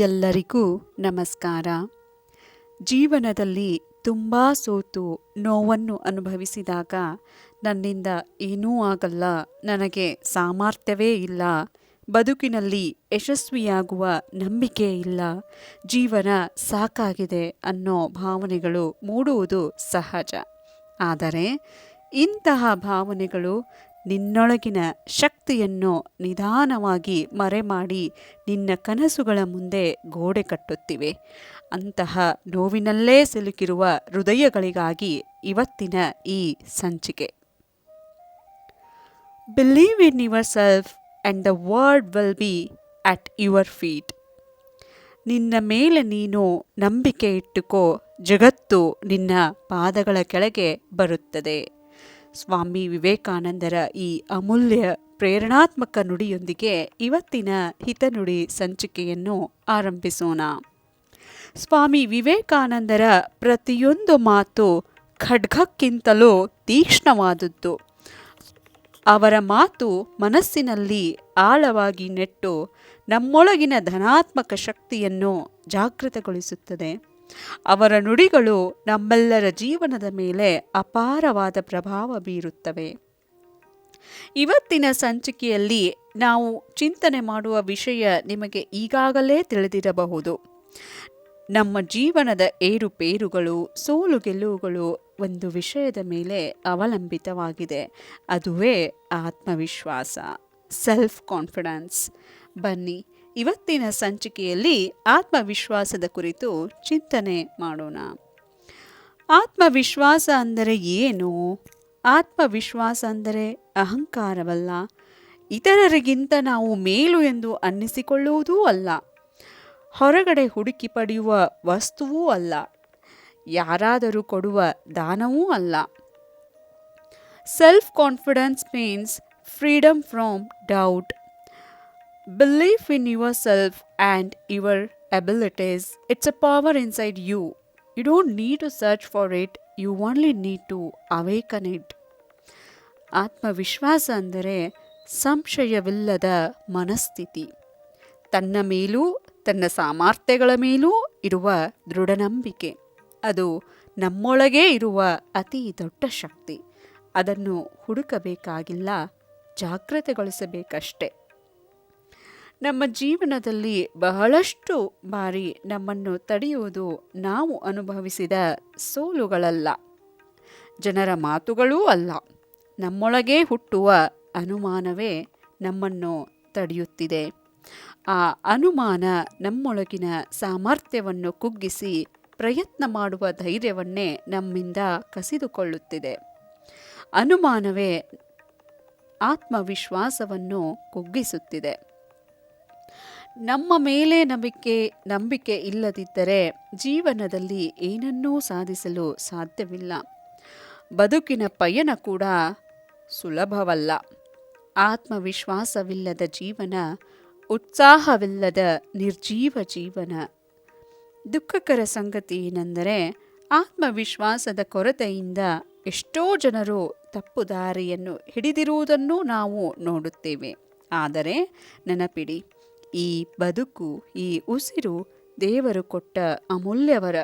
ಎಲ್ಲರಿಗೂ ನಮಸ್ಕಾರ. ಜೀವನದಲ್ಲಿ ತುಂಬ ಸೋತು ನೋವನ್ನು ಅನುಭವಿಸಿದಾಗ ನನ್ನಿಂದ ಏನೂ ಆಗಲ್ಲ, ನನಗೆ ಸಾಮರ್ಥ್ಯವೇ ಇಲ್ಲ, ಬದುಕಿನಲ್ಲಿ ಯಶಸ್ವಿಯಾಗುವ ನಂಬಿಕೆ ಇಲ್ಲ, ಜೀವನ ಸಾಕಾಗಿದೆ ಅನ್ನೋ ಭಾವನೆಗಳು ಮೂಡುವುದು ಸಹಜ. ಆದರೆ ಇಂತಹ ಭಾವನೆಗಳು ನಿನ್ನೊಳಗಿನ ಶಕ್ತಿಯನ್ನು ನಿಧಾನವಾಗಿ ಮರೆಮಾಡಿ ನಿನ್ನ ಕನಸುಗಳ ಮುಂದೆ ಗೋಡೆ ಕಟ್ಟುತ್ತಿವೆ. ಅಂತಹ ನೋವಿನಲ್ಲೇ ಸಿಲುಕಿರುವ ಹೃದಯಗಳಿಗಾಗಿ ಇವತ್ತಿನ ಈ ಸಂಚಿಕೆ. Believe in yourself and the world will be at your feet ನಿನ್ನ ಮೇಲೆ ನೀನು ನಂಬಿಕೆ ಇಟ್ಟುಕೋ, ಜಗತ್ತು ನಿನ್ನ ಪಾದಗಳ ಕೆಳಗೆ ಬರುತ್ತದೆ. ಸ್ವಾಮಿ ವಿವೇಕಾನಂದರ ಈ ಅಮೂಲ್ಯ ಪ್ರೇರಣಾತ್ಮಕ ನುಡಿಯೊಂದಿಗೆ ಇವತ್ತಿನ ಹಿತನುಡಿ ಸಂಚಿಕೆಯನ್ನು ಆರಂಭಿಸೋಣ. ಸ್ವಾಮಿ ವಿವೇಕಾನಂದರ ಪ್ರತಿಯೊಂದು ಮಾತು ಖಡ್ಗಕ್ಕಿಂತಲೂ ತೀಕ್ಷ್ಣವಾದದ್ದು. ಅವರ ಮಾತು ಮನಸ್ಸಿನಲ್ಲಿ ಆಳವಾಗಿ ನೆಟ್ಟು ನಮ್ಮೊಳಗಿನ ಧನಾತ್ಮಕ ಶಕ್ತಿಯನ್ನು ಜಾಗೃತಗೊಳಿಸುತ್ತದೆ. ಅವರ ನುಡಿಗಳು ನಮ್ಮೆಲ್ಲರ ಜೀವನದ ಮೇಲೆ ಅಪಾರವಾದ ಪ್ರಭಾವ ಬೀರುತ್ತವೆ. ಇವತ್ತಿನ ಸಂಚಿಕೆಯಲ್ಲಿ ನಾವು ಚಿಂತನೆ ಮಾಡುವ ವಿಷಯ ನಿಮಗೆ ಈಗಾಗಲೇ ತಿಳಿದಿರಬಹುದು. ನಮ್ಮ ಜೀವನದ ಏರುಪೇರುಗಳು, ಸೋಲು ಗೆಲುವುಗಳು ಒಂದು ವಿಷಯದ ಮೇಲೆ ಅವಲಂಬಿತವಾಗಿದೆ. ಅದುವೇ ಆತ್ಮವಿಶ್ವಾಸ ಸೆಲ್ಫ್ ಕಾನ್ಫಿಡೆನ್ಸ್ ಬನ್ನಿ ಇವತ್ತಿನ ಸಂಚಿಕೆಯಲ್ಲಿ ಆತ್ಮವಿಶ್ವಾಸದ ಕುರಿತು ಚಿಂತನೆ ಮಾಡೋಣ. ಆತ್ಮವಿಶ್ವಾಸ ಅಂದರೆ ಏನು? ಆತ್ಮವಿಶ್ವಾಸ ಅಂದರೆ ಅಹಂಕಾರವಲ್ಲ. ಇತರರಿಗಿಂತ ನಾವು ಮೇಲು ಎಂದು ಅನ್ನಿಸಿಕೊಳ್ಳುವುದೂ ಅಲ್ಲ. ಹೊರಗಡೆ ಹುಡುಕಿ ಪಡೆಯುವ ವಸ್ತುವೂ ಅಲ್ಲ. ಯಾರಾದರೂ ಕೊಡುವ ದಾನವೂ ಅಲ್ಲ. Self confidence means freedom from doubt Believe in yourself and your abilities. It's a power inside you. You don't need to search for it, you only need to awaken it. ಆತ್ಮವಿಶ್ವಾಸ ಅಂದರೆ ಸಂಶಯವಿಲ್ಲದ ಮನಸ್ಥಿತಿ ತನ್ನ ಮೇಲೂ ತನ್ನ ಸಾಮರ್ಥ್ಯಗಳ ಮೇಲೂ ಇರುವ ದೃಢನಂಬಿಕೆ ಅದು ನಮ್ಮೊಳಗೇ ಇರುವ ಅತಿ ದೊಡ್ಡ ಶಕ್ತಿ ಅದನ್ನು ಹುಡುಕಬೇಕಾಗಿಲ್ಲ ಜಾಗೃತೆಗೊಳಿಸಬೇಕಷ್ಟೆ ನಮ್ಮ ಜೀವನದಲ್ಲಿ ಬಹಳಷ್ಟು ಬಾರಿ ನಮ್ಮನ್ನು ತಡೆಯುವುದು ನಾವು ಅನುಭವಿಸಿದ ಸೋಲುಗಳಲ್ಲ. ಜನರ ಮಾತುಗಳೂ ಅಲ್ಲ. ನಮ್ಮೊಳಗೇ ಹುಟ್ಟುವ ಅನುಮಾನವೇ ನಮ್ಮನ್ನು ತಡೆಯುತ್ತಿದೆ. ಆ ಅನುಮಾನ ನಮ್ಮೊಳಗಿನ ಸಾಮರ್ಥ್ಯವನ್ನು ಕುಗ್ಗಿಸಿ ಪ್ರಯತ್ನ ಮಾಡುವ ಧೈರ್ಯವನ್ನೇ ನಮ್ಮಿಂದ ಕಸಿದುಕೊಳ್ಳುತ್ತಿದೆ. ಅನುಮಾನವೇ ಆತ್ಮವಿಶ್ವಾಸವನ್ನು ಕುಗ್ಗಿಸುತ್ತಿದೆ. ನಮ್ಮ ಮೇಲೆ ನಂಬಿಕೆ ನಂಬಿಕೆ ಇಲ್ಲದಿದ್ದರೆ ಜೀವನದಲ್ಲಿ ಏನನ್ನೂ ಸಾಧಿಸಲು ಸಾಧ್ಯವಿಲ್ಲ. ಬದುಕಿನ ಪಯಣ ಕೂಡ ಸುಲಭವಲ್ಲ. ಆತ್ಮವಿಶ್ವಾಸವಿಲ್ಲದ ಜೀವನ, ಉತ್ಸಾಹವಿಲ್ಲದ ನಿರ್ಜೀವ ಜೀವನ. ದುಃಖಕರ ಸಂಗತಿ ಏನೆಂದರೆ, ಆತ್ಮವಿಶ್ವಾಸದ ಕೊರತೆಯಿಂದ ಎಷ್ಟೋ ಜನರು ತಪ್ಪು ದಾರಿಯನ್ನು ಹಿಡಿದಿರುವುದನ್ನು ನಾವು ನೋಡುತ್ತೇವೆ. ಆದರೆ, ನೆನಪಿಡಿ ಈ ಬದುಕು, ಈ ಉಸಿರು ದೇವರು ಕೊಟ್ಟ ಅಮೂಲ್ಯವರ.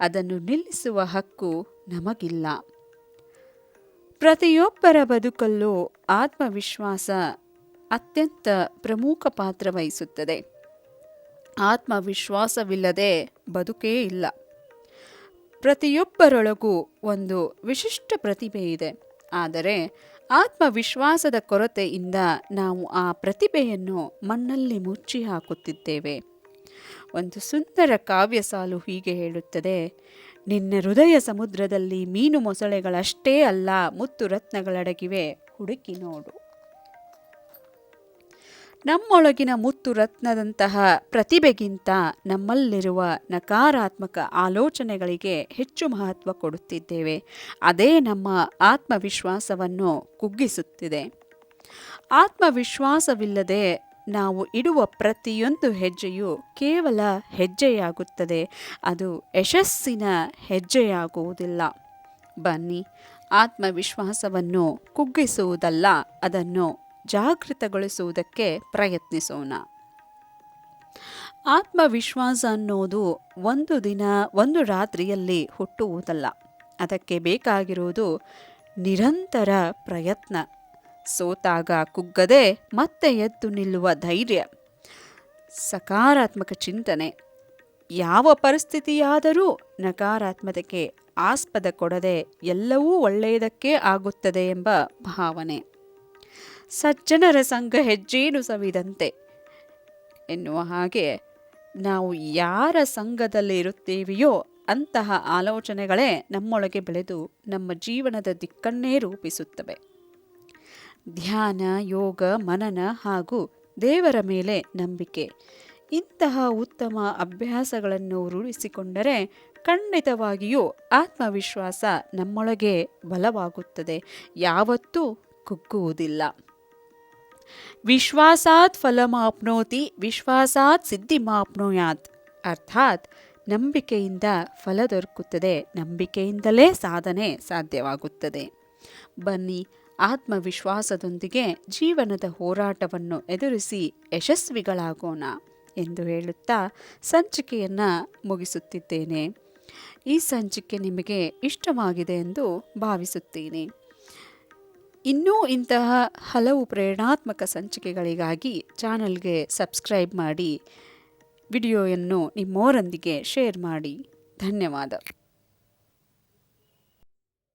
ಅದನ್ನು ನಿಲ್ಲಿಸುವ ಹಕ್ಕು ನಮಗಿಲ್ಲ. ಪ್ರತಿಯೊಬ್ಬರ ಬದುಕಲ್ಲೂ ಆತ್ಮವಿಶ್ವಾಸ ಅತ್ಯಂತ ಪ್ರಮುಖ ಪಾತ್ರ ವಹಿಸುತ್ತದೆ. ಆತ್ಮವಿಶ್ವಾಸವಿಲ್ಲದೆ ಬದುಕೇ ಇಲ್ಲ. ಪ್ರತಿಯೊಬ್ಬರೊಳಗೂ ಒಂದು ವಿಶಿಷ್ಟ ಪ್ರತಿಭೆ ಇದೆ. ಆದರೆ ಆತ್ಮವಿಶ್ವಾಸದ ಕೊರತೆಯಿಂದ ನಾವು ಆ ಪ್ರತಿಭೆಯನ್ನು ಮಣ್ಣಲ್ಲಿ ಮುಚ್ಚಿ ಹಾಕುತ್ತಿದ್ದೇವೆ. ಒಂದು ಸುಂದರ ಕಾವ್ಯ ಸಾಲು ಹೀಗೆ ಹೇಳುತ್ತದೆ, ನಿನ್ನ ಹೃದಯ ಸಮುದ್ರದಲ್ಲಿ ಮೀನು ಮೊಸಳೆಗಳಷ್ಟೇ ಅಲ್ಲ, ಮುತ್ತು ರತ್ನಗಳಡಗಿವೆ. ಹುಡುಕಿ ನೋಡು. ನಮ್ಮೊಳಗಿನ ಮುತ್ತು ರತ್ನದಂತಹ ಪ್ರತಿಭೆಗಿಂತ ನಮ್ಮಲ್ಲಿರುವ ನಕಾರಾತ್ಮಕ ಆಲೋಚನೆಗಳಿಗೆ ಹೆಚ್ಚು ಮಹತ್ವ ಕೊಡುತ್ತಿದ್ದೇವೆ. ಅದೇ ನಮ್ಮ ಆತ್ಮವಿಶ್ವಾಸವನ್ನು ಕುಗ್ಗಿಸುತ್ತಿದೆ. ಆತ್ಮವಿಶ್ವಾಸವಿಲ್ಲದೆ ನಾವು ಇಡುವ ಪ್ರತಿಯೊಂದು ಹೆಜ್ಜೆಯು ಕೇವಲ ಹೆಜ್ಜೆಯಾಗುತ್ತದೆ. ಅದು ಯಶಸ್ಸಿನ ಹೆಜ್ಜೆಯಾಗುವುದಿಲ್ಲ. ಬನ್ನಿ, ಆತ್ಮವಿಶ್ವಾಸವನ್ನು ಕುಗ್ಗಿಸುವುದಲ್ಲ, ಅದನ್ನು ಜಾಗೃತಗೊಳಿಸುವುದಕ್ಕೆ ಪ್ರಯತ್ನಿಸೋಣ. ಆತ್ಮವಿಶ್ವಾಸ ಅನ್ನೋದು ಒಂದು ದಿನ, ಒಂದು ರಾತ್ರಿಯಲ್ಲಿ ಹುಟ್ಟುವುದಲ್ಲ. ಅದಕ್ಕೆ ಬೇಕಾಗಿರುವುದು ನಿರಂತರ ಪ್ರಯತ್ನ. ಸೋತಾಗ ಕುಗ್ಗದೆ ಮತ್ತೆ ಎದ್ದು ನಿಲ್ಲುವ ಧೈರ್ಯ. ಸಕಾರಾತ್ಮಕ ಚಿಂತನೆ. ಯಾವ ಪರಿಸ್ಥಿತಿಯಾದರೂ ನಕಾರಾತ್ಮಕತೆಗೆ ಆಸ್ಪದ ಕೊಡದೆ ಎಲ್ಲವೂ ಒಳ್ಳೆಯದಕ್ಕೆ ಆಗುತ್ತದೆ ಎಂಬ ಭಾವನೆ. ಸಜ್ಜನರ ಸಂಘ ಹೆಜ್ಜೇನು ಸವಿದಂತೆ. ಎನ್ನುವ ಹಾಗೆ ನಾವು ಯಾರ ಸಂಘದಲ್ಲಿ ಇರುತ್ತೇವೆಯೋ ಅಂತಹ ಆಲೋಚನೆಗಳೇ ನಮ್ಮೊಳಗೆ ಬೆಳೆದು ನಮ್ಮ ಜೀವನದ ದಿಕ್ಕನ್ನೇ ರೂಪಿಸುತ್ತವೆ. ಧ್ಯಾನ, ಯೋಗ, ಮನನ ಹಾಗೂ ದೇವರ ಮೇಲೆ ನಂಬಿಕೆ ಇಂತಹ ಉತ್ತಮ ಅಭ್ಯಾಸಗಳನ್ನು ರೂಢಿಸಿಕೊಂಡರೆ ಖಂಡಿತವಾಗಿಯೂ ಆತ್ಮವಿಶ್ವಾಸ ನಮ್ಮೊಳಗೆ ಬಲವಾಗುತ್ತದೆ. ಯಾವತ್ತೂ ಕುಗ್ಗುವುದಿಲ್ಲ. ವಿಶ್ವಾಸಾತ್ ಫಲಮಾಪ್ನೋತಿ, ವಿಶ್ವಾಸಾತ್ ಸಿದ್ಧಿಮಾಪ್ನೋಯಾತ್. ಅರ್ಥಾತ್, ನಂಬಿಕೆಯಿಂದ ಫಲ ದೊರಕುತ್ತದೆ. ನಂಬಿಕೆಯಿಂದಲೇ ಸಾಧನೆ ಸಾಧ್ಯವಾಗುತ್ತದೆ. ಬನ್ನಿ, ಆತ್ಮವಿಶ್ವಾಸದೊಂದಿಗೆ ಜೀವನದ ಹೋರಾಟವನ್ನು ಎದುರಿಸಿ ಯಶಸ್ವಿಗಳಾಗೋಣ ಎಂದು ಹೇಳುತ್ತಾ ಸಂಚಿಕೆಯನ್ನು ಮುಗಿಸುತ್ತಿದ್ದೇನೆ. ಈ ಸಂಚಿಕೆ ನಿಮಗೆ ಇಷ್ಟವಾಗಿದೆ ಎಂದು ಭಾವಿಸುತ್ತೇನೆ. ಇನ್ನೂ ಇಂತಹ ಹಲವು ಪ್ರೇರಣಾತ್ಮಕ ಸಂಚಿಕೆಗಳಿಗಾಗಿ ಚಾನಲ್ಗೆ ಸಬ್ಸ್ಕ್ರೈಬ್ ಮಾಡಿ ವಿಡಿಯೋಯನ್ನು ನಿಮ್ಮವರೊಂದಿಗೆ ಶೇರ್ ಮಾಡಿ. ಧನ್ಯವಾದ.